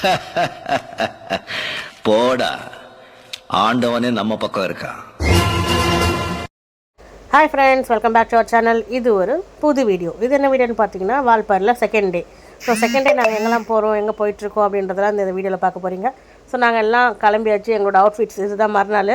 போடா. ஆண்டவனே நம்ம பக்கம் இருக்கான் hi friends welcome back to our channel இது ஒரு புது வீடியோ இது என்ன வீடியோன்னு பார்த்தீங்கன்னா வால்பாரில் second day so second day நாங்கள் எங்கெல்லாம் போகிறோம் எங்கே போயிட்டுருக்கோம் அப்படின்றதெல்லாம் இந்த வீடியோவில் பார்க்க போகிறீங்க ஸோ நாங்கள் எல்லாம் கிளம்பியாச்சு. எங்களோட அவுட்ஃபிட்ஸ் இதுதான் மறுநாள்.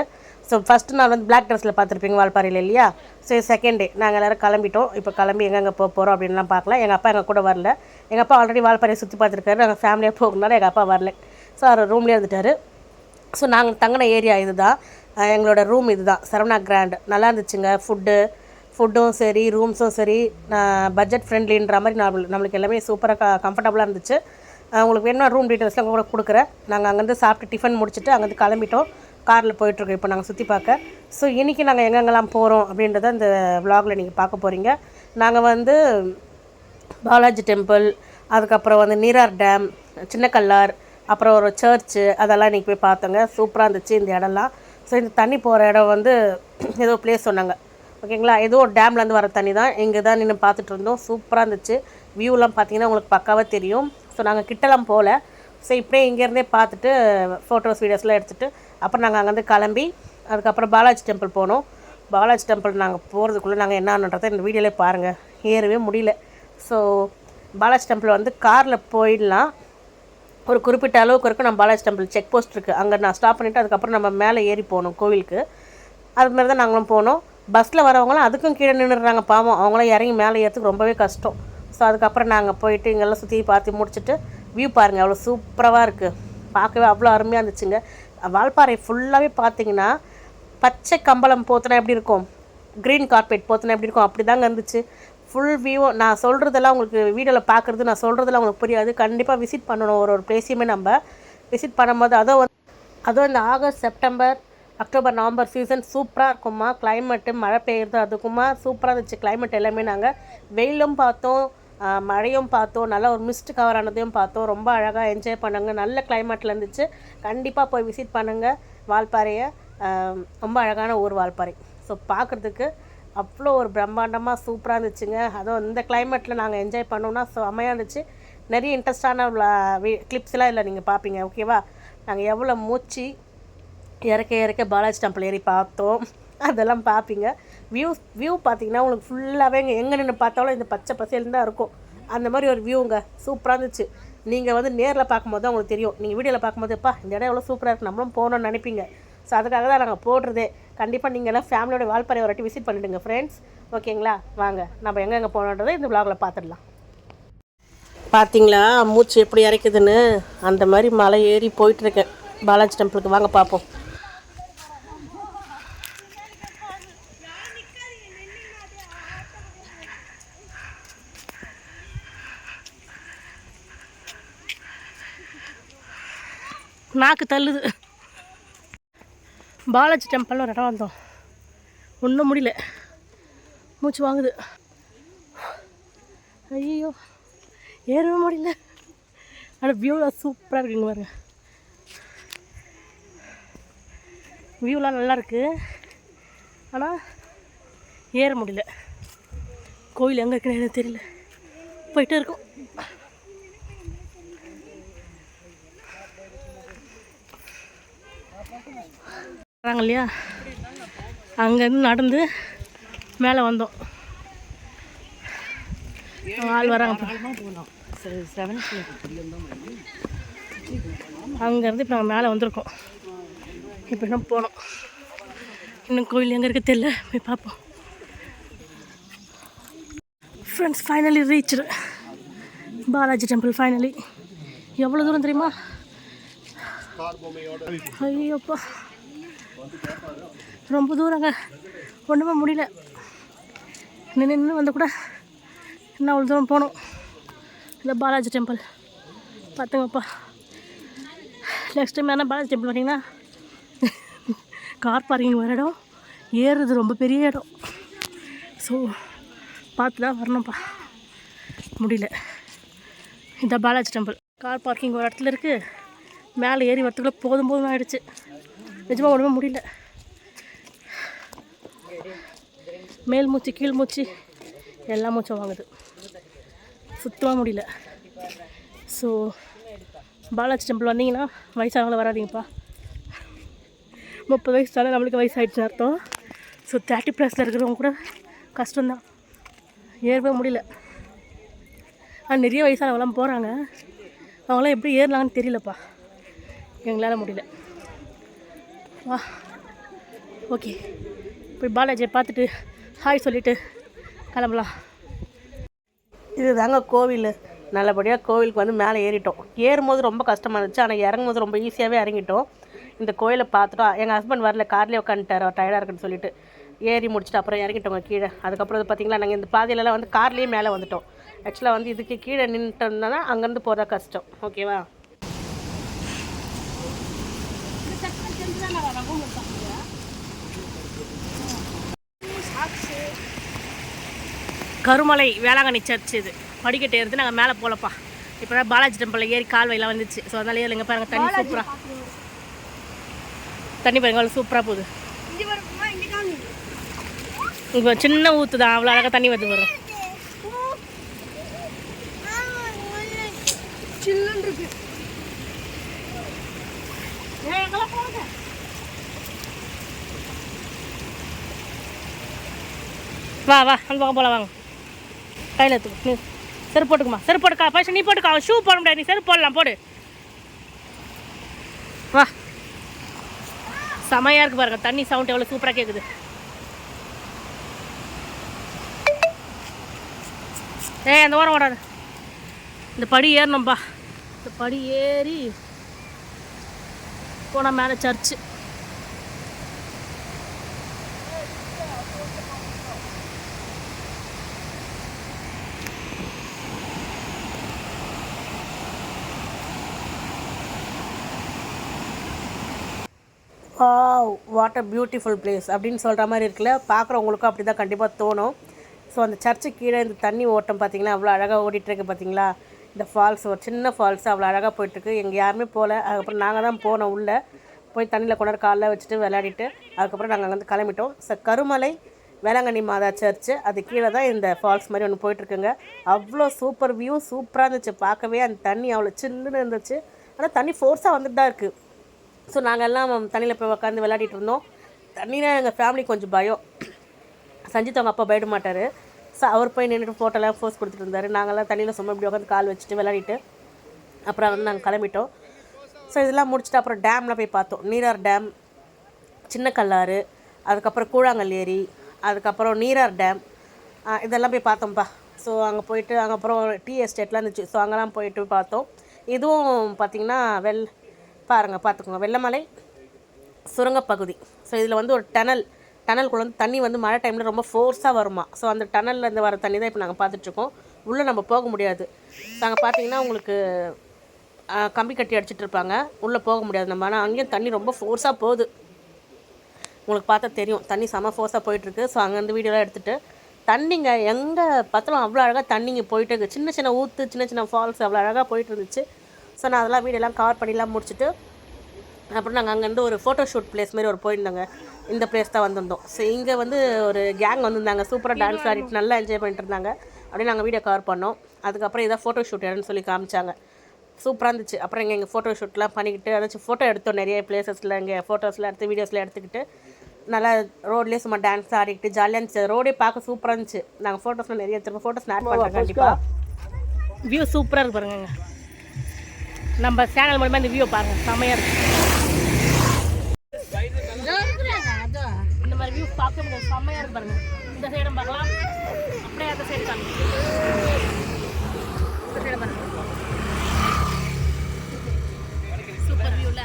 ஸோ ஃபஸ்ட்டு நாள் வந்து பிளாக் ட்ரெஸ்ஸில் பார்த்துருப்பீங்க வால்பாறையில் இல்லையா? ஸோ செகண்ட் டே நாங்கள் எல்லோரும் கிளம்பிட்டோம். இப்போ கிளம்பி எங்கெங்கே போக போகிறோம் அப்படின்லாம் பார்க்கலாம். எங்கள் அப்பா எங்கள் கூட வரல. எங்கள் அப்பா ஆல்ரெடி வால்பாறையை சுற்றி பார்த்துருக்காரு. நாங்கள் ஃபேமிலியாக போகணுனால எங்கள் அப்பா வரல. ஸோ அவர் ரூம்லேயே இருந்துட்டார். ஸோ நாங்கள் தங்கின ஏரியா இதுதான். தான் எங்களோட ரூம் இதுதான். சரவணா கிராண்ட் நல்லா இருந்துச்சுங்க. ஃபுட்டு ஃபுட்டும் சரி ரூம்ஸும் சரி. பட்ஜெட் ஃப்ரெண்ட்லின்ற மாதிரி நம்ம நம்மளுக்கு எல்லாமே சூப்பராக க கம்ஃபர்டபுளாக இருந்துச்சு. உங்களுக்கு வேணும் ரூம் டீட்டெயில்ஸ்லாம் கூட கொடுக்குறேன். நாங்கள் அங்கேருந்து சாப்பிட்டு டிஃபன் முடிச்சுட்டு அங்கேருந்து கிளம்பிட்டோம். காரில் போயிட்டுருக்கோம் இப்போ நாங்கள் சுற்றி பார்க்க. ஸோ இன்றைக்கி நாங்கள் எங்கெங்கெல்லாம் போகிறோம் அப்படின்றத இந்த விலாகில் நீங்கள் பார்க்க போகிறீங்க நாங்கள் வந்து பாலாஜி டெம்பிள் அதுக்கப்புறம் வந்து நீரார் டேம் சின்னக்கல்லார் அப்புறம் ஒரு சர்ச்சு அதெல்லாம் இன்றைக்கி போய் பார்த்தோங்க. சூப்பராக இருந்துச்சு இந்த இடம்லாம். ஸோ இந்த தண்ணி போகிற இடம் வந்து ஏதோ பிளேஸ் சொன்னாங்க. ஓகேங்களா? ஏதோ ஒரு டேம்லேருந்து வர தண்ணி தான். இங்கே தான் நின்று பார்த்துட்டு இருந்தோம். சூப்பராக இருந்துச்சு. வியூலாம் பார்த்தீங்கன்னா உங்களுக்கு பக்காவாக தெரியும். ஸோ நாங்கள் கிட்டலாம் போகல ஸோ இப்படியே இங்கேருந்தே பார்த்துட்டு ஃபோட்டோஸ் வீடியோஸ்லாம் எடுத்துகிட்டு அப்புறம் நாங்கள் அங்கேருந்து கிளம்பி அதுக்கப்புறம் பாலாஜி டெம்பிள் போனோம். பாலாஜி டெம்பிள் நாங்கள் போகிறதுக்குள்ளே நாங்கள் என்னன்றதை இந்த வீடியோலே பாருங்கள் ஏறவே முடியல. ஸோ பாலாஜி டெம்பிள் வந்து காரில் போயிடலாம். ஒரு குறிப்பிட்ட அளவுக்கு இருக்கும் நம்ம பாலாஜி டெம்பிள் செக் போஸ்ட் இருக்குது அங்கே நான் ஸ்டாப் பண்ணிவிட்டு அதுக்கப்புறம் நம்ம மேலே ஏறி போகணும் கோவிலுக்கு. அது மாதிரி தான் நாங்களும் போனோம். பஸ்ஸில் வரவங்களாம் அதுக்கும் கீழே நின்றுடுறாங்க பாவம். அவங்களாம் இறங்கி மேலே ஏறதுக்கு ரொம்பவே கஷ்டம். ஸோ அதுக்கப்புறம் நாங்கள் போயிட்டு இங்கெல்லாம் சுற்றி பார்த்து முடிச்சுட்டு வியூ பாருங்கள் அவ்வளோ சூப்பராக இருக்குது பார்க்கவே அவ்வளோ அருமையாக இருந்துச்சுங்க. வால்பாறை ஃபுல்லாகவே பார்த்தீங்கன்னா பச்சை கம்பளம் போத்தினா எப்படி இருக்கும்? க்ரீன் கார்பெட் போத்தினா எப்படி இருக்கும்? அப்படி தாங்க இருந்துச்சு. ஃபுல் வியூ நான் சொல்கிறதெல்லாம் உங்களுக்கு வீடியோவில் பார்க்குறது நான் சொல்கிறதெல்லாம் உங்களுக்கு புரியாது. கண்டிப்பாக விசிட் பண்ணணும். ஒரு ஒரு பிளேஸையுமே நம்ம விசிட் பண்ணும்போது அதோ வந்து அதுவும் இந்த August September October November season சூப்பராக இருக்குமா கிளைமேட்டு மழை பெய்யுறது அதுக்குமா. சூப்பராக இருந்துச்சு. கிளைமேட் எல்லாமே நாங்கள் வெயிலும் பார்த்தோம் மழையும் பார்த்தோம் நல்லா ஒரு மிஸ்ட் கவர் ஆனதையும் பார்த்தோம். ரொம்ப அழகாக என்ஜாய் பண்ணாங்க. நல்ல கிளைமேட்டில் இருந்துச்சு. கண்டிப்பாக போய் விசிட் பண்ணுங்கள் வால்பாறையை ரொம்ப அழகான ஊர் வால்பாறை. ஸோ பார்க்குறதுக்கு அவ்வளோ ஒரு பிரம்மாண்டமாக சூப்பராக இருந்துச்சுங்க. அதுவும் இந்த கிளைமேட்டில் நாங்கள் என்ஜாய் பண்ணோம்னா செம்மையாக இருந்துச்சு. நிறைய இன்ட்ரெஸ்டான கிளிப்ஸ்லாம் இல்லை நீங்கள் பார்ப்பீங்க ஓகேவா நாங்கள் எவ்வளோ மூச்சு இறக்க இறக்க பாலாஜி டெம்பிள் ஏறி பார்த்தோம். அதெல்லாம் பார்ப்பீங்க வியூ வியூ பார்த்தீங்கன்னா உங்களுக்கு ஃபுல்லாகவே இங்கே எங்கே நின்று பார்த்தாலும் இந்த பச்சை பசேல்னு தான் இருக்கும். அந்த மாதிரி ஒரு வியூங்க சூப்பராக இருந்துச்சு. நீங்கள் வந்து நேரில் பார்க்கும்போது தான் உங்களுக்கு தெரியும். நீங்கள் வீடியோவில் பார்க்கும்போது எப்பா இந்த இடம் எவ்வளோ சூப்பராக இருக்குது நம்மளும் போகணும்னு நினைப்பீங்க. ஸோ அதுக்காக தான் நாங்கள் போடுறதே. கண்டிப்பாக நீங்கள் எல்லாம் ஃபேமிலியோட வால்பாறை ஒரு வாட்டி விசிட் பண்ணிவிடுங்க ஃப்ரெண்ட்ஸ் ஓகேங்களா வாங்க நம்ம எங்கெங்கே போகணுன்றதை இந்த vlogல பார்த்துடலாம். பார்த்தீங்களா மூச்சு எப்படி இறைக்குதுன்னு அந்த மாதிரி மலை ஏறி போயிட்டுருக்கேன். பாலாஜி டெம்பிளுக்கு வாங்க பார்ப்போம் நாக்கு தள்ளுது. பாலாஜி டெம்பிள்னு ஒரு இடம் வந்தோம். ஒன்றும் முடியல. மூச்சு வாங்குது. ஐயோ ஏறவே முடியல. ஆனால் வியூலாம் சூப்பராக இருக்குங்க பாருங்க. வியூலாம் நல்லா இருக்குது ஆனால் ஏற முடியல. கோயில் எங்கே இருக்குன்னு எனக்கு தெரியல. போயிட்டே இருக்கோம். வராங்க இல்லையா அங்கேருந்து நடந்து மேலே வந்தோம். ஆள் வராங்க. அங்கேருந்து இப்போ நாங்கள் மேலே வந்திருக்கோம். இப்போ இன்னும் போனோம். இன்னும் கோயில் எங்கே இருக்குது தெரியல. போய் பார்ப்போம். Friends finally reach Balaji temple finally எவ்வளோ தூரம் தெரியுமா? ஐயோப்பா ரொம்ப தூரங்க. ஒன்றுமே முடியல. நின்று நின்று வந்து கூட இன்னும் அவ்வளோ தூரம் போகணும். இந்த பாலாஜி டெம்பிள் பார்த்துங்கப்பா. நெக்ஸ்ட் டைம் என்ன பாலாஜி டெம்பிள் வரீங்கன்னா கார் பார்க்கிங் வர இடம். ஏறுறது ரொம்ப பெரிய இடம். ஸோ பார்த்து தான் வரணும்ப்பா. முடியல. இந்த பாலாஜி டெம்பிள் கார் பார்க்கிங் ஒரு இடத்துல இருக்குது மேலே ஏறி வரத்துக்குள்ளே போதும் போதும் ஆகிடுச்சு நிஜமாக ஒன்றுமே முடியல. மேல் மூச்சு கீழ் மூச்சு எல்லா மூச்சும் வாங்குது. சுத்தமாக முடியல. ஸோ பாலாஜி டெம்பிள் வந்தீங்கன்னா வயசானவங்கள வராதீங்கப்பா. முப்பது வயசு தானே நம்மளுக்கு வயசாகிடுச்சுன்னு அர்த்தம். ஸோ தேர்ட்டி ப்ளஸில் இருக்கிறவங்க கூட கஷ்டம்தான். ஏறவே முடியல. ஆனால் நிறைய வயசானவங்களாம் போகிறாங்க அவங்களாம் எப்படி ஏறினாங்கன்னு தெரியலப்பா. எங்களால் முடியல. வா. ஓகே. போய் பாலாஜியை பார்த்துட்டு ஹாய் சொல்லிவிட்டு கிளம்பலாம். இது தாங்க கோவில். நல்லபடியாக கோவிலுக்கு வந்து மேலே ஏறிட்டோம். ஏறும்போது ரொம்ப கஷ்டமாக இருந்துச்சு. ஆனால் இறங்கும்போது ரொம்ப ஈஸியாகவே இறங்கிட்டோம். இந்த கோயிலை பார்த்துட்டோம் எங்கள் ஹஸ்பண்ட் வரல கார்லேயே உட்காந்துட்டார். டயர்டாக இருக்குன்னு சொல்லிட்டு ஏறி முடிச்சுட்டு அப்புறம் இறங்கிட்டோங்க கீழே. அதுக்கப்புறம் வந்து பார்த்திங்களா நாங்கள் இந்த பாதையிலலாம் வந்து கார்லேயே மேலே வந்துட்டோம். ஆக்சுவலாக வந்து இதுக்கு கீழே நின்றுட்டோம்னா அங்கேருந்து போகிறதா கஷ்டம். ஓகேவா கருமலை வேளாங்கண்ணி சர்ச் இது. படிக்கட்டு ஏறுது நாங்கள் மேலே போகலப்பா இப்போ தான் பாலாஜி டெம்பிளில் ஏறி கால்வாயெல்லாம் வந்துச்சு. ஸோ அதனால ஏறுங்க பாருங்கள் தண்ணி சூப்பராக தண்ணி பாருங்க அவ்வளோ சூப்பராக போகுது. இப்போ சின்ன ஊற்று தான் அவ்வளோ அழகாக தண்ணி வந்து வரும் வா வா அந்த பக்கம் போகலாம் வாங்க. கையில் எடுத்துக்கோ. நீ செருப்பு போட்டுக்குமா. செருப்பு போட்டுக்கா ஃபர்ஸ்ட் நீ போட்டுக்கா. ஷூ போட முடியாது. நீ செருப்பு போடலாம் போடு. வா. செமையாக இருக்கு பாருங்க. தண்ணி சவுண்ட் எவ்வளோ சூப்பராக கேட்குது ஏய் அந்த ஓரம் ஓடாது. இந்த படி ஏறணும்பா. இந்த படி ஏறி போனால் மேலே சர்ச்சு வா வாட் அ பியூட்டிஃபுல் பிளேஸ் அப்படின்னு சொல்கிற மாதிரி இருக்குல்ல? பார்க்குறவங்களுக்கும் அப்படி தான் கண்டிப்பாக தோணும். ஸோ அந்த சர்ச்சு கீழே இந்த தண்ணி ஓட்டம் பார்த்தீங்கன்னா அவ்வளோ அழகாக ஓடிட்டுருக்கு பார்த்தீங்களா இந்த ஃபால்ஸ் ஒரு சின்ன ஃபால்ஸ் அவ்வளோ அழகாக போயிட்டுருக்கு. எங்கே யாருமே போகல அதுக்கப்புறம் நாங்கள் தான் போனோம் உள்ளே. போய் தண்ணியில் கொண்டாடு காலைல வச்சுட்டு விளையாடிட்டு அதுக்கப்புறம் நாங்கள் அங்கேருந்து கிளம்பிட்டோம். ஸோ கருமலை வேளாங்கண்ணி மாதா சர்ச்சு அது கீழே தான் இந்த ஃபால்ஸ் மாதிரி ஒன்று போயிட்டுருக்குங்க. அவ்வளோ சூப்பர் வியூ சூப்பராக இருந்துச்சு. பார்க்கவே அந்த தண்ணி அவ்வளோ சில்லுன்னு இருந்துச்சு. ஆனால் தண்ணி ஃபோர்ஸாக வந்துட்டு தான் இருக்குது ஸோ நாங்கள் எல்லாம் தண்ணியில் போய் உட்காந்து விளையாடிட்டு இருந்தோம். தண்ணியில் எங்கள் ஃபேமிலி கொஞ்சம் பயம். சஞ்சித் அவங்க அப்பா பயப்பட மாட்டார். ஸோ அவர் போய் நின்றுட்டு ஃபோட்டோலாம் ஃபோஸ் கொடுத்துட்டு இருந்தார். நாங்கள்லாம் தண்ணியில் சும்மா இப்படி உட்காந்து கால் வச்சுட்டு விளையாடிட்டு அப்புறம் வந்து நாங்கள் கிளம்பிட்டோம். ஸோ இதெல்லாம் முடிச்சுட்டு அப்புறம் டேமில் போய் பார்த்தோம். நீரார் டேம் சின்ன கல்லாறு அதுக்கப்புறம் கூழாங்கல் ஏரி அதுக்கப்புறம் நீரார் டேம் இதெல்லாம் போய் பார்த்தோம்ப்பா ஸோ அங்கே போயிட்டு அங்கே அப்புறம் டீ எஸ்டேட்லாம் இருந்துச்சு. ஸோ அங்கெல்லாம் போயிட்டு பார்த்தோம். இதுவும் பார்த்திங்கன்னா வெள் பாருங்கள் பார்த்துக்கோங்க. வெள்ளமலை சுரங்கப்பகுதி. ஸோ இதில் வந்து ஒரு டனல் டனல்குள்ள வந்து தண்ணி வந்து மழை டைமில் ரொம்ப ஃபோர்ஸாக வருமா? ஸோ அந்த டனல்ல இருந்து வர தண்ணி தான் இப்போ நாங்கள் பார்த்துட்ருக்கோம். உள்ளே நம்ம போக முடியாது. ஸோ அங்கே பார்த்தீங்கன்னா உங்களுக்கு கம்பி கட்டி அடிச்சுட்டு இருப்பாங்க. உள்ளே போக முடியாது நம்ம. ஆனால் அங்கேயும் தண்ணி ரொம்ப ஃபோர்ஸாக போகுது. உங்களுக்கு பார்த்தா தெரியும். தண்ணி செம ஃபோர்ஸாக போயிட்டுருக்கு. ஸோ அங்கேருந்து வீடியோலாம் எடுத்துகிட்டு தண்ணிங்க எங்கே பார்த்தாலும் அவ்வளோ அழகாக தண்ணிங்க போயிட்டு இருக்கு. சின்ன சின்ன ஊற்று சின்ன சின்ன ஃபால்ஸ் அவ்வளோ அழகாக போயிட்டு இருந்துச்சு. ஸோ நான் அதெல்லாம் வீடியோலாம் கவர் பண்ணிலாம் முடிச்சுட்டு அப்புறம் நாங்கள் அங்கேருந்து ஒரு ஃபோட்டோ ஷூட் பிளேஸ் மாதிரி ஒரு போயிருந்தோங்க. இந்த பிளேஸ் தான் வந்திருந்தோம். ஸோ இங்கே வந்து ஒரு கேங் வந்திருந்தாங்க. சூப்பராக டான்ஸ் ஆடிட்டு நல்லா என்ஜாய் பண்ணிட்டு இருந்தாங்க. அப்படியே நாங்கள் வீடியோ கவர் பண்ணோம். அதுக்கப்புறம் இதான் ஃபோட்டோ ஷூட் இடம்னு சொல்லி காமிச்சாங்க. சூப்பராக இருந்துச்சு. அப்புறம் இங்கே எங்கள் ஃபோட்டோ ஷூட்லாம் பண்ணிக்கிட்டு அதாச்சும் ஃபோட்டோ எடுத்தோம் நிறைய பிளேசஸில் இங்கே ஃபோட்டோஸ்லாம் எடுத்து வீடியோஸ்லாம் எடுத்துக்கிட்டு நல்லா ரோட்லேயே சும்மா டான்ஸ் ஆடிக்கிட்டு ஜாலியாக இருந்துச்சு. ரோடே பார்க்க சூப்பராக இருந்துச்சு. நாங்கள் ஃபோட்டோஸ்லாம் நிறைய திரும்ப ஃபோட்டோஸ் ஸ்னாப் பண்ணுறோம் கண்டிப்பாக வியூ சூப்பராக இருக்கு பாருங்க. நம்ம சேனல் மூலமாக இந்த வியூ பாருங்க. செமையாக இருக்கு. இந்த மாதிரி வியூ பார்க்க முடியாது. செம்மையாக இருக்கு பாருங்க. இந்த சைடும் பார்க்கலாம். அப்படியே அந்த சைடு இந்த சைடு பாருங்க. சூப்பர் வியூல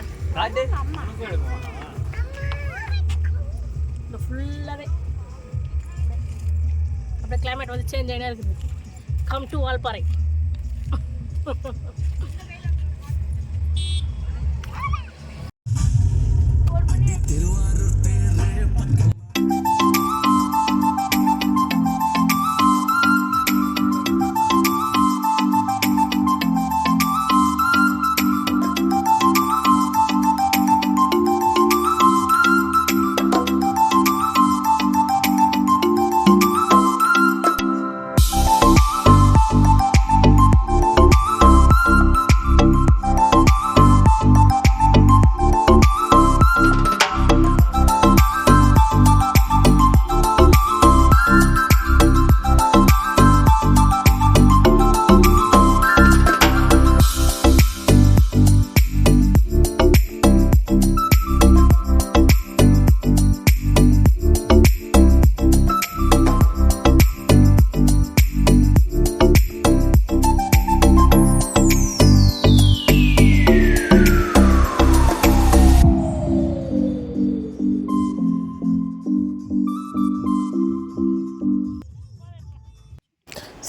இந்த ஃபுல்லாகவே அப்படியே கிளைமேட் வந்து சேஞ்ச் ஆகினே இருக்குது. கம் டு வால்பாறை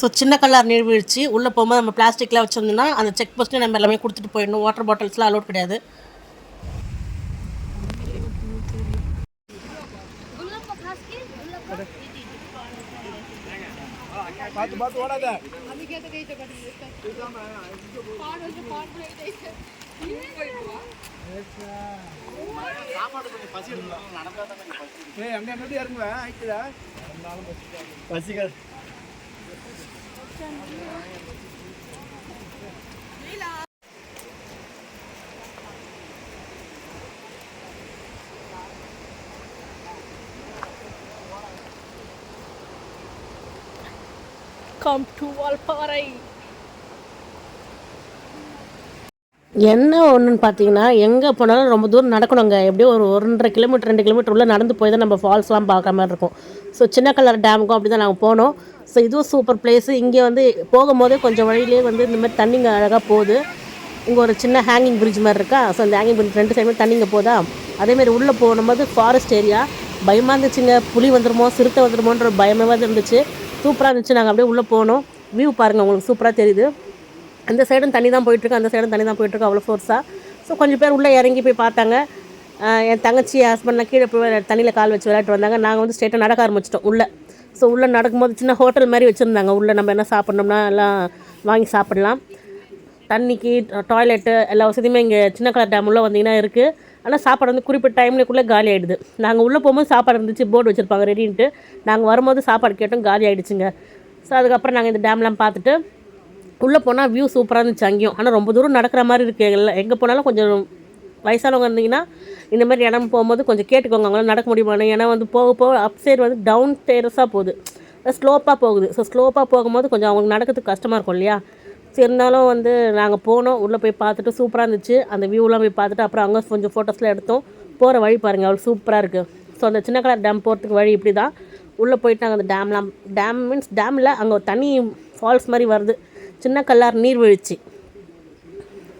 ஸோ சின்ன கல்லார் நீர்வீழ்ச்சி உள்ளே போகும்போது நம்ம பிளாஸ்டிக்லாம் வச்சுருந்தோம்னா அந்த செக் போஸ்ட்டு நம்ம எல்லாமே கொடுத்துட்டு போயிடணும். வாட்டர் பாட்டில்ஸ்லாம் அலோட் கிடையாது. பசிகள் கம் டு வால்பாறை என்ன ஒன்றுன்னு பார்த்தீங்கன்னா எங்கே போனாலும் ரொம்ப தூரம் நடக்கணுங்க. எப்படியும் ஒரு ஒன்றரை கிலோமீட்டர் ரெண்டு கிலோமீட்டர் உள்ளே நடந்து போய் தான் நம்ம ஃபால்ஸ்லாம் பார்க்குற மாதிரி இருக்கும். ஸோ சின்ன கலர் டேமுக்கும் அப்படி தான் நாங்கள் போனோம். ஸோ இதுவும் சூப்பர் பிளேஸு இங்கே வந்து போகும்போதே கொஞ்சம் வழியிலே வந்து இந்த மாதிரி தண்ணிங்க அழகாக போகுது. இங்கே ஒரு சின்ன ஹேங்கிங் பிரிட்ஜ் மாதிரி இருக்கா? ஸோ அந்த ஹேங்கிங் பிரிட்ஜ் ரெண்டு சைடுமே தண்ணிங்க போதா? அதேமாரி உள்ளே போகும்போது ஃபாரஸ்ட் ஏரியா பயமாக இருந்துச்சுங்க. புலி வந்துருமோ சிறுத்தை வந்துருமோன்ற ஒரு பயமாக இருந்துச்சு. சூப்பராக இருந்துச்சு. நாங்கள் அப்படியே உள்ளே போனோம். வியூ பாருங்கள் உங்களுக்கு சூப்பராக தெரியுது. அந்த சைடும் தண்ணி தான் போயிட்டுருக்கு. அந்த சைடும் தண்ணி தான் போயிட்டுருக்கு. அவ்வளோ ஃபோர்ஸாக ஸோ கொஞ்சம் பேர் உள்ளே இறங்கி போய் பார்த்தாங்க. என் தங்கச்சி ஹஸ்பண்ட்லாம் கீழே போய் தண்ணியில் கால் வச்சு விளையாட்டு வந்தாங்க. நாங்கள் வந்து ஸ்ட்ரெயிட்டாக நடக்க ஆரம்பிச்சிட்டோம் உள்ளே. ஸோ உள்ளே நடக்கும்போது சின்ன ஹோட்டல் மாதிரி வச்சுருந்தாங்க. உள்ளே நம்ம என்ன சாப்பிட்ணும்னா எல்லாம் வாங்கி சாப்பிடலாம். தண்ணிக்கு டாய்லெட்டு எல்லா வசதியுமே இங்கே சின்ன கலர் டேம் உள்ளே வந்தீங்கன்னா இருக்குது ஆனால் சாப்பாடு வந்து குறிப்பிட்ட டைம்லேக்குள்ளே காலி ஆகிடுது நாங்கள் உள்ளே போகும்போது சாப்பாடு இருந்துச்சு போர்டு வச்சுருப்பாங்க ரெடின்ட்டு நாங்கள் வரும்போது சாப்பாடு கேட்டோம் காலி ஆகிடுச்சுங்க ஸோ அதுக்கப்புறம் நாங்கள் இந்த டேம்லாம் பார்த்துட்டு உள்ளே போனால் வியூ சூப்பராக இருந்துச்சு அங்கேயும். ஆனால் ரொம்ப தூரம் நடக்கிற மாதிரி இருக்குது எல்லாம் எங்கே போனாலும் கொஞ்சம் வயசானவங்க இருந்தீங்கன்னா இந்த மாதிரி இடம் போகும்போது கொஞ்சம் கேட்டுக்கோங்க. அவங்களால நடக்க முடியுமான்னு ஏன்னா வந்து போக போக அப் சைடு வந்து டவுன் டேரஸாக போகுது. ஸ்லோப்பாக போகுது. ஸோ ஸ்லோப்பாக போகும்போது கொஞ்சம் அவங்களுக்கு நடக்கிறதுக்கு கஷ்டமாக இருக்கும் இல்லையா? சரி இருந்தாலும் வந்து நாங்கள் போனோம். உள்ளே போய் பார்த்துட்டு சூப்பராக இருந்துச்சு. அந்த வியூலாம் போய் பார்த்துட்டு அப்புறம் அங்கே கொஞ்சம் ஃபோட்டோஸ்லாம் எடுத்தோம். போகிற வழி பாருங்கள் அவ்வளோ சூப்பராக இருக்குது ஸோ அந்த சின்ன கலர் டேம் போகிறதுக்கு வழி இப்படி தான் உள்ளே போயிட்டு நாங்கள் அந்த டேம்லாம் டேம் மீன்ஸ் டேமில் அங்கே தனி ஃபால்ஸ் மாதிரி வருது. சின்ன கல்லார் நீர்வீழ்ச்சி.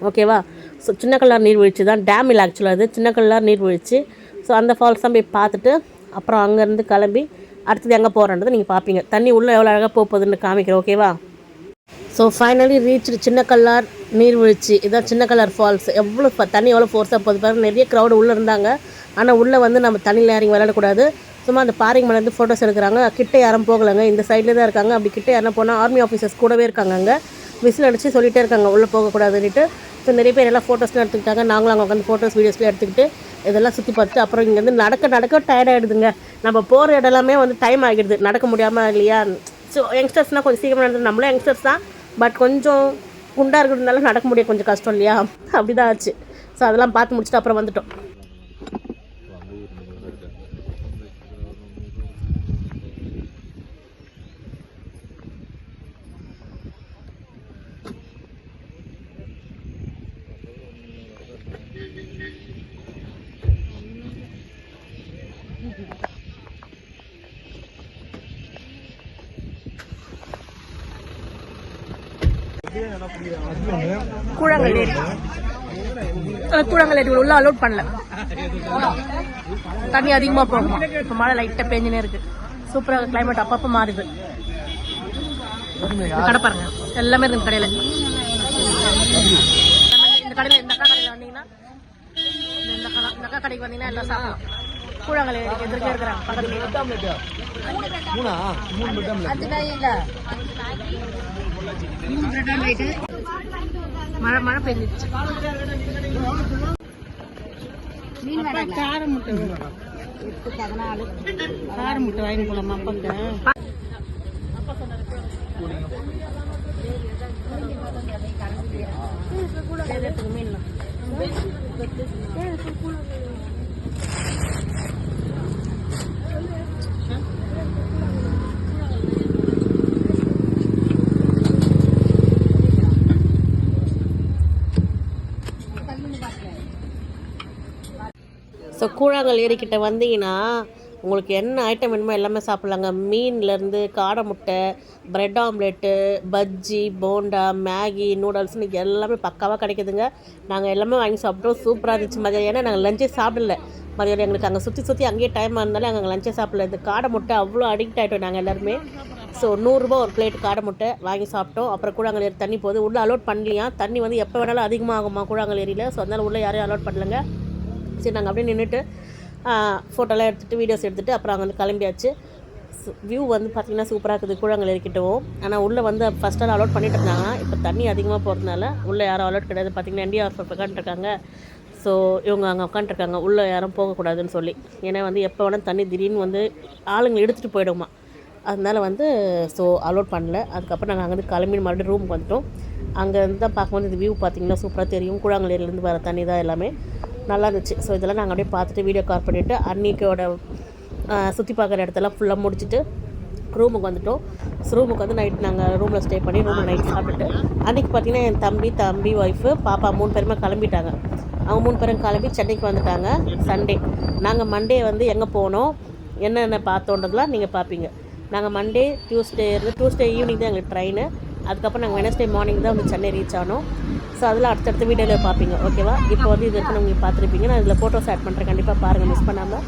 ஓகேவா ஸோ சின்ன கல்லார் நீர்வீழ்ச்சி தான் டேம் இல்லை ஆக்சுவலாக அது. சின்ன கல்லார் நீர்வீழ்ச்சி ஸோ அந்த ஃபால்ஸ் தான் போய் பார்த்துட்டு அப்புறம் அங்கேருந்து கிளம்பி அடுத்தது எங்கே போகிறன்றதை நீங்கள் பார்ப்பீங்க. தண்ணி உள்ளே எவ்வளோ அழகாக போகுதுன்னு காமிக்கிறேன் ஓகேவா ஸோ ஃபைனலி ரீச் சின்ன கல்லார் நீர்வீழ்ச்சி இதான் சின்ன கல்லார் ஃபால்ஸ் எவ்வளோ தண்ணி எவ்வளோ ஃபோர்ஸாக போகுது பாருங்கள் நிறைய க்ரௌடு உள்ளே இருந்தாங்க. ஆனால் உள்ளே வந்து நம்ம தண்ணியில் இறங்கி விளையாடக்கூடாது. சும்மா அந்த பாறைங்க மேலே இருந்து ஃபோட்டோஸ் எடுக்கிறாங்க. கிட்டே யாரும் போகலைங்க. இந்த சைடில் தான் இருக்காங்க. அப்படி கிட்ட யாரும் போனால் ஆர்மி ஆஃபீஸர்ஸ் கூடவே இருக்காங்க அங்கே. விசில் அடித்து சொல்லிகிட்டே இருக்காங்க. உள்ளே போகக்கூடாதுன்னுட்டு. ஸோ நிறைய பேர் எல்லாம் ஃபோட்டோஸ்லாம் எடுத்துக்கிட்டாங்க. நாங்களும் அங்கே உட்காந்து ஃபோட்டோஸ் வீடியோஸ்லாம் எடுத்துக்கிட்டு இதெல்லாம் சுற்றி பார்த்துட்டு அப்புறம் இங்கேருந்து நடக்க நடக்க டயர்டாகிடுதுங்க நம்ம போகிற இடம்லாமே வந்து டைம் ஆகிடுது. நடக்க முடியாமல் இல்லையா? ஸோ யங்ஸ்டர்ஸ்னால் கொஞ்சம் சீக்கிரம் நடந்து நம்மளும் யங்ஸ்டர்ஸ் தான். பட் கொஞ்சம் குண்டாக இருக்கிறதுனால நடக்க முடியாது கொஞ்சம் கஷ்டம் இல்லையா? அப்படி தான் ஆச்சு. ஸோ அதெல்லாம் பார்த்து முடிச்சுட்டு அப்புறம் வந்துட்டோம். கூழாங்கல் ஏரி உள்ள அலோட் பண்ணல. தண்ணி அதிகமாக போகுமா. இப்போ மழை லைட்டாக பேஞ்சுனே இருக்கு. சூப்பராக கிளைமேட் அப்பப்போ மாறுது. இந்த கடை பாருங்க. எல்லாமே இருக்கு இந்த கடையில். இந்த கடையில் இந்த அக்கா கடையில் வந்தீங்கன்னா இந்த- இந்த கடை- இந்த அக்கா கடைக்கு வந்தீங்கன்னா எல்லாம் சாப்பிடலாம். கூழாங்கல் ஏரிக்கு எதிர்க்கே இருக்கிறாங்க மூணா? மழை மழை பெஞ்சிச்சு கார முட்டை கார முட்டை வாங்கி போலாமா மீன்லாம் ஸோ கூழாங்கல் ஏரிக்கிட்ட வந்தீங்கன்னா உங்களுக்கு என்ன ஐட்டம் வேணுமோ எல்லாமே சாப்பிட்லாங்க. மீன்லேருந்து காடை முட்டை bread omelette bajji bonda Maggi நூடுல்ஸ்னு எல்லாமே பக்காவாக கிடைக்குதுங்க. நாங்கள் எல்லாமே வாங்கி சாப்பிட்டோம். சூப்பராக இருந்துச்சு மதியம். ஏன்னா நாங்கள் லஞ்சே சாப்பிடல. மதியம் எங்களுக்கு அங்கே சுற்றி சுற்றி அங்கேயே டைம் இருந்தாலும் அங்கே லஞ்சே சாப்பிடல. இந்த காடை முட்டை அவ்வளோ அடிக்ட் ஆகிட்டோம் நாங்கள் எல்லாருமே. ஸோ நூறுரூபா ஒரு பிளேட் காடை முட்டை வாங்கி சாப்பிட்டோம். அப்புறம் கூழாங்கல் தண்ணி போகுது. உள்ளே அலோட் பண்ணலையா? தண்ணி வந்து எப்போ வேணாலும் அதிகமாகுமா கூழாங்கல் ஏரியில்? ஸோ அதனால் உள்ளே யாரையும் அலோட் பண்ணலங்க. சரி நாங்கள் அப்படியே நின்றுட்டு ஃபோட்டோலாம் எடுத்துகிட்டு வீடியோஸ் எடுத்துகிட்டு அப்புறம் அங்கே வந்து கிளம்பியாச்சு. வியூ வந்து பார்த்திங்கன்னா சூப்பராக இருக்குது. கூழங்கள் ஏறிக்கிட்டவும். ஆனால் உள்ளே வந்து ஃபஸ்ட்டால் அலோட் பண்ணிட்டு இருந்தாங்க. இப்போ தண்ணி அதிகமாக போகிறதுனால உள்ளே யாரும் அலோட் கிடையாது. பார்த்திங்கன்னா என்டிஆர் உட்காந்துருக்காங்க ஸோ இவங்க அங்கே உட்காந்துருக்காங்க உள்ளே யாரும் போகக்கூடாதுன்னு சொல்லி. ஏன்னா வந்து எப்போ வேணால் தண்ணி திடீர்னு வந்து ஆளுங்க எடுத்துகிட்டு போயிடுமா. அதனால வந்து ஸோ அலோட் பண்ணல. அதுக்கப்புறம் நாங்கள் அங்கேருந்து கிளம்பி மறுபடியும் ரூமுக்கு வந்துட்டோம். அங்கேருந்து தான் பார்க்கும்போது இந்த வியூ பார்த்திங்கன்னா சூப்பராக தெரியும். கூழாங்கலேருந்து வர தண்ணி தான் எல்லாமே. நல்லா இருந்துச்சு ஸோ இதெல்லாம் நாங்கள் அப்படியே பார்த்துட்டு வீடியோ கால் பண்ணிவிட்டு அன்னிக்கோட சுற்றி பார்க்குற இடத்தெல்லாம் ஃபுல்லாக முடிச்சுட்டு ரூமுக்கு வந்துட்டோம். ஸோ ரூமுக்கு வந்து நைட் நாங்கள் ரூமில் ஸ்டே பண்ணி ரூமில் நைட் சாப்பிட்டுட்டு அன்றைக்கி பார்த்தீங்கன்னா என் தம்பி தம்பி ஒய்ஃபு பாப்பா மூணு பேருமே கிளம்பிட்டாங்க. அவங்க மூணு பேரும் கிளம்பி சென்னைக்கு வந்துட்டாங்க சண்டே நாங்கள் மண்டே வந்து எங்கே போனோம் என்னென்ன பார்த்தோன்றதுலாம் நீங்கள் பார்ப்பீங்க. நாங்கள் மண்டே டியூஸ்டே இருந்து டியூஸ்டே ஈவினிங் தான் எங்களுக்கு ட்ரெயின் அதுக்கப்புறம் நாங்கள் வெனஸ்டே மார்னிங் தான் வந்து சென்னை ரீச் ஆனோம். ஸோ அதெல்லாம் அடுத்தடுத்த வீடியோவில் பார்ப்பீங்க. ஓகேவா இப்போ வந்து இது வரைக்கும் நீங்கள் பார்த்துருப்பீங்க. நான் இதில் ஃபோட்டோஸ் ஆட் பண்ணுறேன் கண்டிப்பாக பாருங்கள் மிஸ் பண்ணாமல்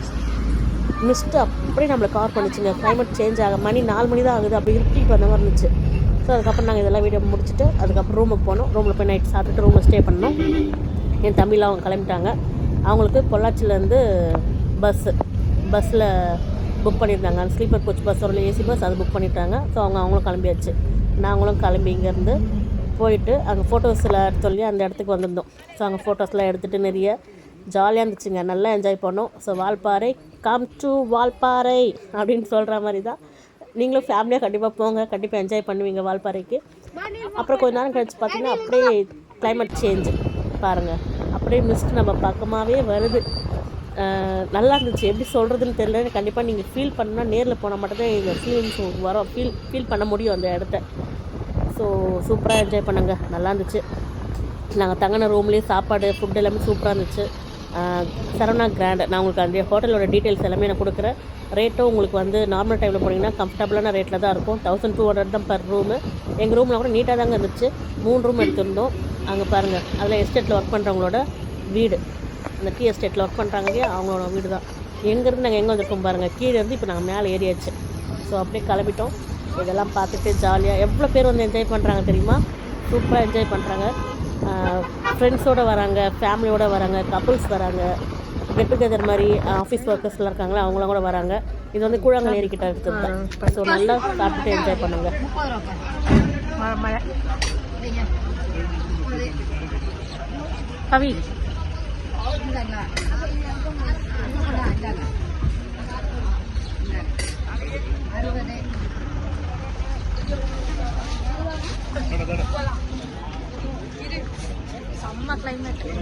மிஸ்ட்டு அப்படியே நம்மளை கவர் பண்ணிச்சுங்க கிளைமேட் சேஞ்ச் ஆக மணி நாலு மணி தான் ஆகுது. அப்படி இருட்டிட்டு வந்த மாதிரி இருந்துச்சு. ஸோ அதுக்கப்புறம் நாங்கள் இதெல்லாம் வீடியோ முடிச்சுட்டு அதுக்கப்புறம் ரூமுக்கு போனோம். ரூமில் போய் நைட் சாப்பிட்டுட்டு ரூமில் ஸ்டே பண்ணோம். என் தம்பிலாம் அவங்க கிளம்பிட்டாங்க. அவங்களுக்கு பொள்ளாச்சிலேருந்து பஸ்ஸு பஸ்ஸில் புக் பண்ணியிருந்தாங்க. அந்த ஸ்லீப்பர் கோச் பஸ் ஒரு ஏசி பஸ் அது புக் பண்ணிட்டாங்க. ஸோ அவங்க அவங்களும் கிளம்பியாச்சு. நாங்களும் கிளம்பி இங்கேருந்து போயிட்டு அங்கே ஃபோட்டோஸில் சொல்லி அந்த இடத்துக்கு வந்திருந்தோம். ஸோ அங்கே ஃபோட்டோஸ்லாம் எடுத்துகிட்டு நிறைய ஜாலியாக இருந்துச்சுங்க. நல்லா என்ஜாய் பண்ணோம். So Valparai come to Valparai அப்படின்னு சொல்கிற மாதிரி தான் நீங்களும் ஃபேமிலியாக கண்டிப்பாக போங்க. கண்டிப்பாக என்ஜாய் பண்ணுவீங்க வால்பாறைக்கு. அப்புறம் கொஞ்ச நேரம் கழிச்சு பார்த்தீங்கன்னா அப்படியே கிளைமேட் சேஞ்ச் பாருங்கள் அப்படியே மிஸ்ட் நம்ம பக்கமாகவே வருது. நல்லா இருந்துச்சு. எப்படி சொல்கிறதுன்னு தெரியல. கண்டிப்பாக நீங்கள் ஃபீல் பண்ணால் நேரில் போனால் மட்டும்தான் இந்த ஃபீலிங்ஸ் வரும். ஃபீல் ஃபீல் பண்ண முடியும் அந்த இடத்த. ஸோ சூப்பராக என்ஜாய் பண்ணுங்க. நல்லா இருந்துச்சு. நாங்கள் தங்கின ரூம்லேயே சாப்பாடு ஃபுட் எல்லாமே சூப்பராக இருந்துச்சு. சரவணா கிராண்ட் நான் உங்களுக்கு அந்த ஹோட்டலோட டீட்டெயில்ஸ் எல்லாமே நான் கொடுக்குறேன். ரேட்டும் உங்களுக்கு வந்து நார்மல் டைமில் போனீங்கன்னா கம்ஃபர்டபுளான ரேட்டில் தான் இருக்கும். தௌசண்ட் டூ ஹண்ட்ரட் தான் பர் ரூமு எங்கள் ரூமில் கூட நீட்டாக தாங்க இருந்துச்சு. மூணு ரூம் எடுத்திருந்தோம். அங்கே பாருங்கள் அதில் எஸ்டேட்டில் ஒர்க் பண்ணுறவங்களோட வீடு. அந்த டீ எஸ்டேட்டில் ஒர்க் பண்ணுறாங்க இல்லையா? அவங்களோட வீடு தான் எங்கேருந்து நாங்கள் எங்கே வந்திருக்கோம் பாருங்கள் கீழே இருந்து இப்போ நாங்கள் மேலே ஏறியாச்சு. ஸோ அப்படியே கிளம்பிட்டோம். இதெல்லாம் பார்த்துட்டு ஜாலியாக எவ்வளோ பேர் வந்து என்ஜாய் பண்ணுறாங்க தெரியுமா? சூப்பராக என்ஜாய் பண்ணுறாங்க ஃப்ரெண்ட்ஸோடு வராங்க ஃபேமிலியோடு வராங்க கப்புள்ஸ் வராங்க கெட் டுகெதர் மாதிரி ஆஃபீஸ் ஒர்க்கர்ஸ்லாம் இருக்காங்களா அவங்களாம் கூட வராங்க. இது வந்து கூழாங்கல் ஏறிக்கிட்ட இருக்குது ஸோ நல்லா சாப்பிட்டுட்டு என்ஜாய் பண்ணுங்க. கவி.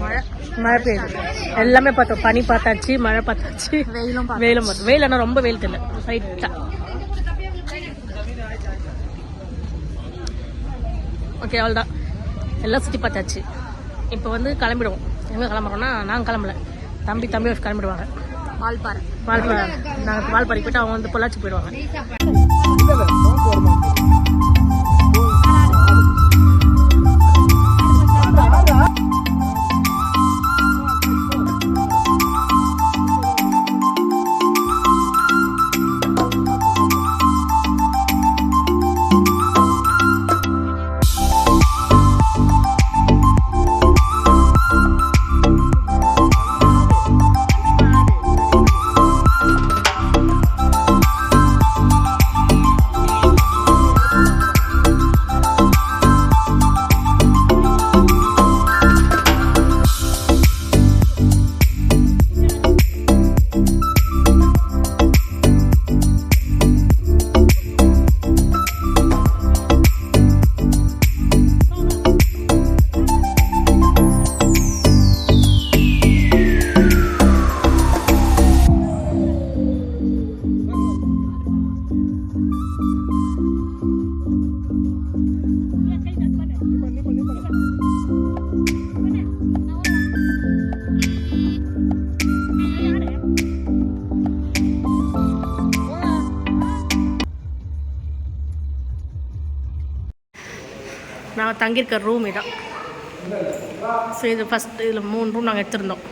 மழை. பெய்யுது. எல்லாமே பார்த்தோம். பனி பார்த்தாச்சு மழை பார்த்தாச்சு. வெயிலும் வெயிலும் பார்த்தோம் வெயில் ஆனால் ரொம்ப வெயில் தெரியல லைட்டாக ஓகே அவ்வளோதான் எல்லாம் சுற்றி பார்த்தாச்சு. இப்போ வந்து கிளம்பிடுவோம். எங்கே கிளம்புறோம்னா நாங்கள் கிளம்பல. தம்பி தம்பி கிளம்பிடுவாங்க. வால்பாறை. வால்பாறை. நாங்கள் வால்பாறை போயிட்டு அவங்க வந்து பொள்ளாச்சி போயிடுவாங்க. தங்கியிருக்க ரூம் இதான். ஸோ இது ஃபஸ்ட் இதில் மூணு ரூம் நாங்கள் எடுத்திருந்தோம்.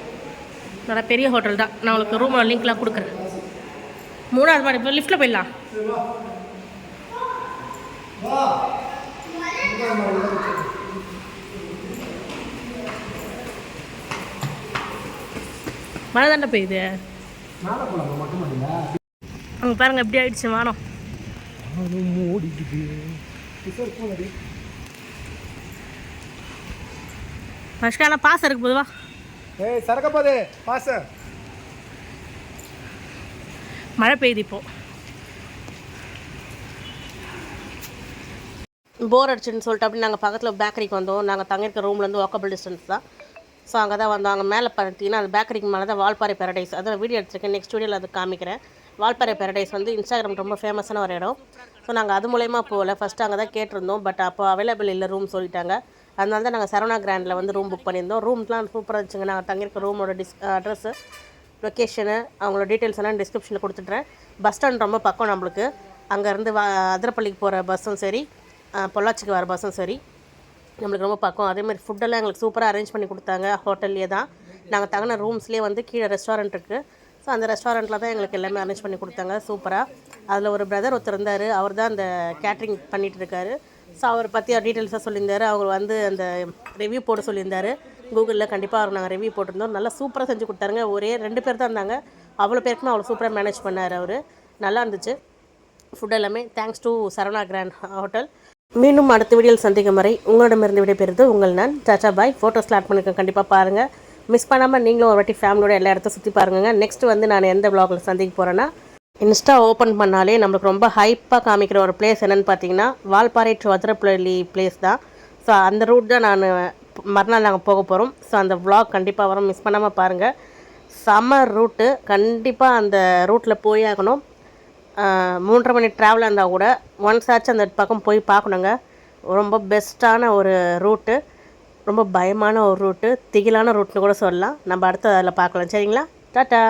நல்லா பெரிய ஹோட்டல் தான். நான் உங்களுக்கு ரூம் லிங்க்லாம் கொடுக்குறேன். மூணாவது மாடி இப்போ லிஃப்ட்டில் போயிடலாம். மழை தானே பெய்யுது. அங்கே பாருங்க எப்படி ஆயிடுச்சு வானம். அது போனடி ஃபஸ்ட்டான பாசம் இருக்கு பொதுவா. ஏய் சரக்கப்போதே பாச மழை பெய்யுது இப்போ. போர் அடிச்சுன்னு சொல்லிட்டு அப்படி நாங்கள் பக்கத்தில் பேக்கரிக்கு வந்தோம். நாங்கள் தங்கியிருக்க ரூம்லேருந்து வாக்கபிள் டிஸ்டன்ஸ் தான். ஸோ அங்கே தான் வந்தோம் அங்கே மேலே பார்த்தீங்கன்னா அந்த பேக்கரிக்கு மேலே தான் வால்பாறை பேரடைஸ் அதான் வீடியோ எடுத்திருக்கேன். நெக்ஸ்ட் வீடியோவில் அது காமிக்கிறேன். வால்பாறை பேரடைஸ் வந்து இன்ஸ்டாகிராம் ரொம்ப ஃபேமஸான ஒரு இடம். ஸோ நாங்கள் அது மூலயமா போகல. ஃபஸ்ட்டு அங்கே தான் கேட்டிருந்தோம். பட் அப்போ அவைலபிள் இல்லை ரூம் சொல்லிட்டாங்க. அதனால தான் நாங்கள் சரவணா கிராண்டில் வந்து ரூம் புக் பண்ணியிருந்தோம். ரூம்லாம் சூப்பராக இருந்துச்சுங்க. நாங்கள் தங்கியிருக்க ரூமோட டிஸ் அட்ரஸ்ஸு லொக்கேஷனு அவங்களோட டீட்டெயில்ஸ் எல்லாம் டிஸ்கிரிப்ஷனில் கொடுத்துட்றேன் பஸ் ஸ்டாண்ட் ரொம்ப பக்கம் நம்மளுக்கு. அங்கேருந்து வா அதிரப்பள்ளிக்கு போகிற பஸ்ஸும் சரி பொள்ளாச்சிக்கு வர பஸ்ஸும் சரி நம்மளுக்கு ரொம்ப பக்கம். அதேமாதிரி ஃபுட்டெல்லாம் எங்களுக்கு சூப்பராக அரேஞ்ச் பண்ணி கொடுத்தாங்க. ஹோட்டல்லே தான். நாங்கள் தங்கின ரூம்ஸ்லேயே வந்து கீழே ரெஸ்டாரண்ட் இருக்குது ஸோ அந்த ரெஸ்டாரண்ட்டில் தான் எங்களுக்கு எல்லாமே அரேஞ்ச் பண்ணி கொடுத்தாங்க. சூப்பராக அதில் ஒரு பிரதர் ஒருத்தர் இருந்தார். அவர் தான் அந்த கேட்ரிங் பண்ணிகிட்டு இருக்காரு. ஸோ அவரை பற்றி டீட்டெயில்ஸாக சொல்லியிருந்தார். அவர் வந்து அந்த ரிவ்யூ போட சொல்லியிருந்தாரு. கூகுளில் கண்டிப்பாக அவர் நாங்கள் ரிவ்யூ போட்டிருந்தோம். நல்லா சூப்பராக செஞ்சு கொடுத்தாருங்க. ஒரே ரெண்டு பேர் தான் இருந்தாங்க. அவ்வளோ பேருக்குமே அவ்வளோ சூப்பராக மேனேஜ் பண்ணார் அவர். நல்லா இருந்துச்சு. ஃபுட் எல்லாமே. Thanks to Saravana grand hotel மீண்டும் அடுத்த வீடியோவில் சந்திக்கும் வரை உங்களிடமிருந்து விடைபெறுது உங்கள் நான். சாச்சா பாய் ஃபோட்டோஸ்லாம் ஆட் பண்ணிருக்கேன் கண்டிப்பாக பாருங்கள் மிஸ் பண்ணாமல் நீங்களும் ஒரு வாட்டி ஃபேமிலியோட எல்லா இடத்தையும் சுற்றி பாருங்க நெக்ஸ்ட் வந்து நான் எந்த விளாகில் சந்திக்க போகிறேன்னா இன்ஸ்டா ஓப்பன் பண்ணாலே நம்மளுக்கு ரொம்ப ஹைப்பாக காமிக்கிற ஒரு பிளேஸ் என்னென்னு பார்த்தீங்கன்னா வால்பாறை டு அதிரப்பள்ளி பிளேஸ் தான். ஸோ அந்த ரூட் தான் நான் மறுநாள் நாங்கள் போக போகிறோம் ஸோ அந்த விளாக் கண்டிப்பாக வரும். மிஸ் பண்ணாமல் பாருங்கள் செம்ம ரூட்டு கண்டிப்பாக அந்த ரூட்டில் போய் ஆகணும். மூன்றரை மணி ட்ராவலாக இருந்தால் கூட ஒன்ஸ் ஆச்சு அந்த பக்கம் போய் பார்க்கணுங்க. ரொம்ப பெஸ்ட்டான ஒரு ரூட்டு ரொம்ப பயமான ஒரு ரூட்டு திகிலான ரூட்னு கூட சொல்லலாம். நம்ம அடுத்து அதில் பார்க்கலாம். சரிங்களா? டாட்டா!